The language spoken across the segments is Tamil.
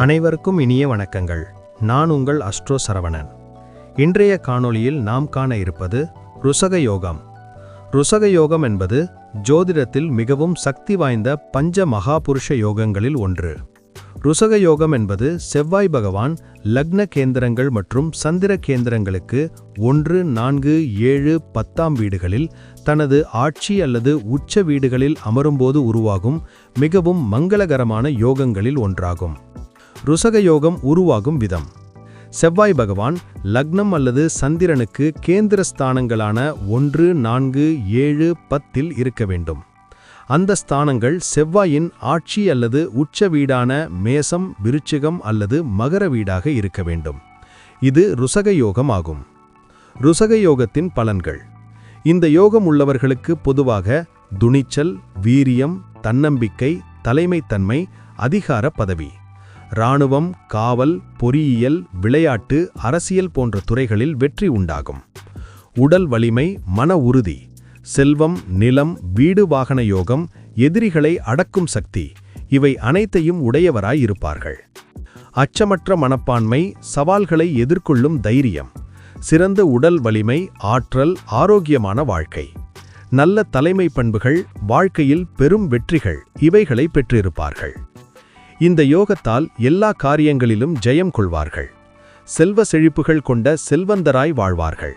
அனைவருக்கும் இனிய வணக்கங்கள். நான் உங்கள் அஸ்ட்ரோ சரவணன். இன்றைய காணொளியில் நாம் காண இருப்பது ருசக யோகம். ருசக யோகம் என்பது ஜோதிடத்தில் மிகவும் சக்தி வாய்ந்த பஞ்ச மகாபுருஷ யோகங்களில் ஒன்று. ருசக யோகம் என்பது செவ்வாய் பகவான் லக்ன கேந்திரங்கள் மற்றும் சந்திர கேந்திரங்களுக்கு ஒன்று நான்கு ஏழு பத்தாம் வீடுகளில் தனது ஆட்சி அல்லது உச்ச வீடுகளில் அமரும்போது உருவாகும் மிகவும் மங்களகரமான யோகங்களில் ஒன்றாகும். ருசக யோகம் உருவாகும் விதம். செவ்வாய் பகவான் லக்னம் அல்லது சந்திரனுக்கு கேந்திர ஸ்தானங்களான ஒன்று நான்கு ஏழு பத்தில் இருக்க வேண்டும். அந்த ஸ்தானங்கள் செவ்வாயின் ஆட்சி அல்லது உச்ச வீடான மேசம் விருச்சிகம் அல்லது மகர வீடாக இருக்க வேண்டும். இது ருசக யோகம் ஆகும். ருசக யோகத்தின் பலன்கள். இந்த யோகம் உள்ளவர்களுக்கு பொதுவாக துணிச்சல் வீரியம் தன்னம்பிக்கை தலைமைத்தன்மை அதிகார பதவி. இராணுவம் காவல் பொறியியல் விளையாட்டு அரசியல் போன்ற துறைகளில் வெற்றி உண்டாகும். உடல் வலிமை மன உறுதி செல்வம் நிலம் வீடு வாகன யோகம் எதிரிகளை அடக்கும் சக்தி இவை அனைத்தையும் உடையவராய் இருப்பார்கள். அச்சமற்ற மனப்பான்மை சவால்களை எதிர்கொள்ளும் தைரியம் சிறந்த உடல் வலிமை ஆற்றல் ஆரோக்கியமான வாழ்க்கை நல்ல தலைமை பண்புகள் வாழ்க்கையில் பெரும் வெற்றிகள் இவைகளை பெற்றிருப்பார்கள். இந்த யோகத்தால் எல்லா காரியங்களிலும் ஜெயம் கொள்வார்கள். செல்வ செழிப்புகள் கொண்ட செல்வந்தராய் வாழ்வார்கள்.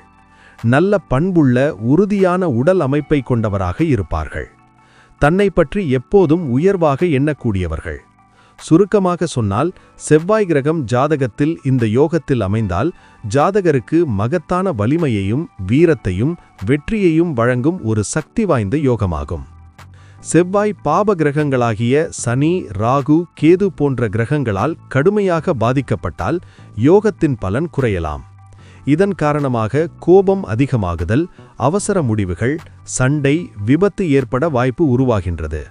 நல்ல பண்புள்ள உறுதியான உடல் அமைப்பை கொண்டவராக இருப்பார்கள். தன்னை பற்றி எப்போதும் உயர்வாக எண்ணக்கூடியவர்கள். சுருக்கமாக சொன்னால் செவ்வாய் கிரகம் ஜாதகத்தில் இந்த யோகத்தில் அமைந்தால் ஜாதகருக்கு மகத்தான வலிமையையும் வீரத்தையும் வெற்றியையும் வழங்கும் ஒரு சக்தி வாய்ந்த யோகமாகும். செவ்வாய் பாப கிரகங்களாகிய சனி ராகு கேது போன்ற கிரகங்களால் கடுமையாக பாதிக்கப்பட்டால் யோகத்தின் பலன் குறையலாம். இதன் காரணமாக கோபம் அதிகமாகுதல் அவசர முடிவுகள் சண்டை விபத்து ஏற்பட வாய்ப்பு உருவாகின்றது.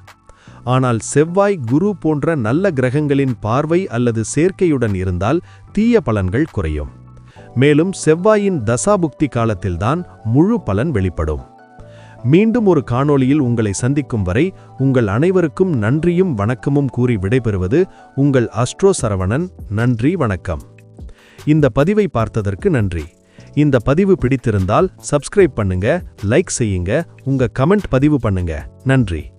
ஆனால் செவ்வாய் குரு போன்ற நல்ல கிரகங்களின் பார்வை அல்லது சேர்க்கையுடன் இருந்தால் தீய பலன்கள் குறையும். மேலும் செவ்வாயின் தசாபுக்தி காலத்தில்தான் முழு பலன் வெளிப்படும். மீண்டும் ஒரு காணொளியில் உங்களை சந்திக்கும் வரை உங்கள் அனைவருக்கும் நன்றியும் வணக்கமும் கூறி விடைபெறுவது உங்கள் அஸ்ட்ரோ சரவணன். நன்றி வணக்கம். இந்த பதிவை பார்த்ததற்கு நன்றி. இந்த பதிவு பிடித்திருந்தால் சப்ஸ்கிரைப் பண்ணுங்க லைக் செய்யுங்க உங்க கமெண்ட் பதிவு பண்ணுங்க. நன்றி.